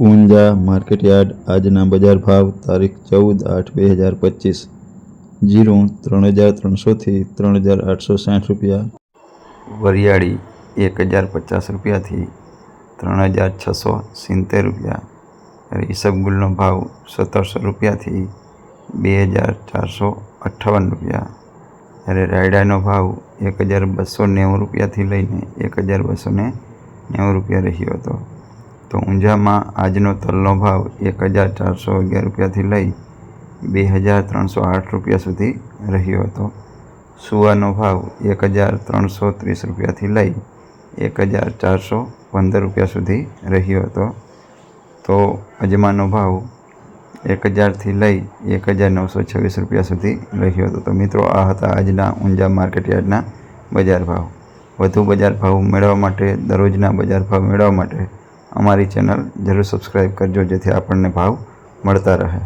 Unjha market yard આજના બજાર ભાવ તારીખ ચૌદ આઠ બે હજાર પચીસ જીરું ત્રણ હજાર ત્રણસોથી ત્રણ હજાર આઠસો સાઠ રૂપિયા વરિયાળી એક હજાર પચાસ રૂપિયાથી ત્રણ હજાર છસો સિત્તેર રૂપિયા ઈસબગુલનો ભાવ સત્તરસો રૂપિયાથી બે હજાર ચારસો અઠ્ઠાવન રૂપિયા જ્યારે રાયડાનો ભાવ એક હજાર બસો નેવું રૂપિયાથી લઈને એક હજાર બસો ને નેવું રૂપિયા રહ્યો હતો તો ઊંઝામાં આજનો તલનો ભાવ એક હજાર ચારસો અગિયાર રૂપિયાથી લઈ બે હજાર ત્રણસો આઠ રૂપિયા સુધી રહ્યો હતો. સુવાનો ભાવ એક હજાર ત્રણસો ત્રીસ રૂપિયાથી લઈ એક હજાર ચારસો પંદર રૂપિયા સુધી રહ્યો હતો. તો અજમાનો ભાવ એક હજારથી લઈ એક હજાર નવસો છવ્વીસ રૂપિયા સુધી રહ્યો હતો. તો મિત્રો, આ હતા આજના ઊંઝા માર્કેટ યાર્ડના બજાર ભાવ. વધુ બજાર ભાવ મેળવવા માટે, દરરોજના બજાર ભાવ મેળવવા માટે અમારી ચેનલ જરૂર સબસ્ક્રાઈબ કરજો જેથી આપણને ભાવ મળતા રહે.